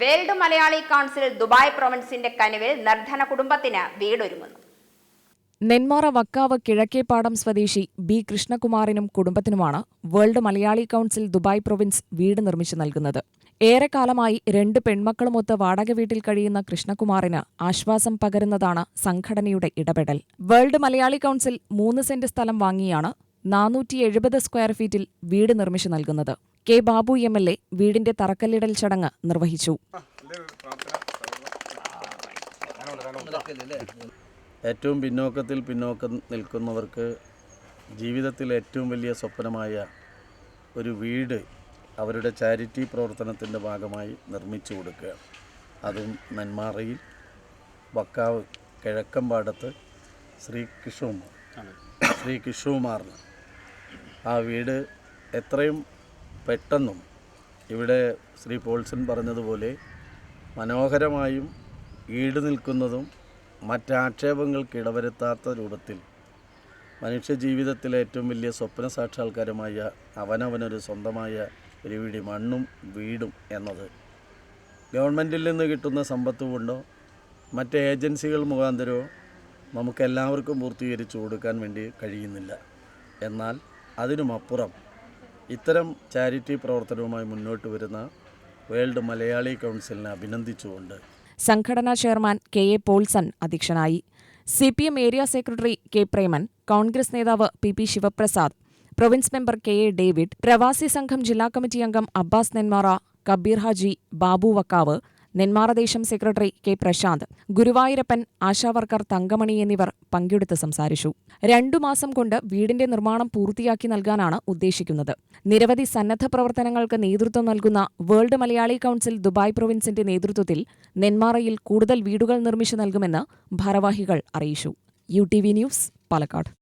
World Malayali council Dubai പ്രൊവിൻസിന്റെ കനുവിൽ നിർധന കുടുംബത്തിന് വീടൊരുങ്ങുന്നു. നെന്മാറ വക്കാവ് കിഴക്കേപ്പാടം സ്വദേശി ബി കൃഷ്ണകുമാറിനും കുടുംബത്തിനുമാണ് world Malayali council Dubai province വീട് നിർമ്മിച്ചു നൽകുന്നത്. ഏറെക്കാലമായി രണ്ട് പെൺമക്കളുമൊത്ത് വാടക വീട്ടിൽ കഴിയുന്ന കൃഷ്ണകുമാറിന് ആശ്വാസം പകരുന്നതാണ് സംഘടനയുടെ ഇടപെടൽ. വേൾഡ് മലയാളി കൗൺസിൽ മൂന്ന് സെന്റ് സ്ഥലം വാങ്ങിയാണ് നാനൂറ്റി എഴുപത് സ്ക്വയർ ഫീറ്റിൽ വീട് നിർമ്മിച്ചു നൽകുന്നത്. K Babu M L A വീടിന്റെ തറക്കല്ലിടൽ ചടങ്ങ് നിർവഹിച്ചു. ഏറ്റവും പിന്നോക്കത്തിൽ പിന്നോക്കം നിൽക്കുന്നവർക്ക് ജീവിതത്തിൽ ഏറ്റവും വലിയ സ്വപ്നമായ ഒരു വീട് അവരുടെ ചാരിറ്റി പ്രവർത്തനത്തിന്റെ ഭാഗമായി നിർമ്മിച്ചു കൊടുക്കുക. അതും നെന്മാറയിൽ വക്കാവ് കിഴക്കമ്പാടത്ത് ശ്രീ കിഷോകുമാർ ശ്രീ കിഷുകുമാറിന് ആ വീട് എത്രയും പെട്ടെന്നും ഇവിടെ ശ്രീ പോൾസൺ പറഞ്ഞതുപോലെ മനോഹരമായും ഈട് നിൽക്കുന്നതും മറ്റാക്ഷേപങ്ങൾക്ക് ഇടവരുത്താത്ത രൂപത്തിൽ മനുഷ്യ ജീവിതത്തിലെ ഏറ്റവും വലിയ സ്വപ്ന സാക്ഷാത്കാരമായ അവനവനൊരു സ്വന്തമായ ഒരു വീടി മണ്ണും വീടും എന്നത്. ഗവൺമെന്റിൽ നിന്ന് കിട്ടുന്ന സമ്പത്ത് കൊണ്ടോ മറ്റ് ഏജൻസികൾ മുഖാന്തരമോ നമുക്കെല്ലാവർക്കും പൂർത്തീകരിച്ചു കൊടുക്കാൻ വേണ്ടി കഴിയുന്നില്ല. എന്നാൽ അതിനുമപ്പുറം ഇത്തരം ചാരിറ്റി പ്രവർത്തനവുമായി മുന്നോട്ട് വരുന്ന വേൾഡ് മലയാളി കൗൺസിലിനെ അഭിനന്ദിച്ചുകൊണ്ട് സംഘടനാ ചെയർമാൻ കെ എ പോൾസൺ അധ്യക്ഷനായി. C P M area secretary K Preman Congress നേതാവ് P P Sivaprasad province member K A David പ്രവാസി സംഘം ജില്ലാ കമ്മിറ്റി അംഗം അബ്ബാസ് നെന്മാറ കബീർ ഹാജി ബാബു വക്കാവ് നെന്മാറ ദേശം secretary K Prashanth Guruvayurappan ASHA worker Thankamani എന്നിവർ പങ്കെടുത്ത് സംസാരിച്ചു. രണ്ടു മാസം കൊണ്ട് വീടിന്റെ നിർമ്മാണം പൂർത്തിയാക്കി നൽകാനാണ് ഉദ്ദേശിക്കുന്നത്. നിരവധി സന്നദ്ധ പ്രവർത്തനങ്ങൾക്ക് നേതൃത്വം നൽകുന്ന വേൾഡ് മലയാളി കൌൺസിൽ ദുബായ് പ്രൊവിൻസിന്റെ നേതൃത്വത്തിൽ നെന്മാറയിൽ കൂടുതൽ വീടുകൾ നിർമ്മിച്ചു നൽകുമെന്ന് ഭാരവാഹികൾ അറിയിച്ചു. U T V news Palakkad.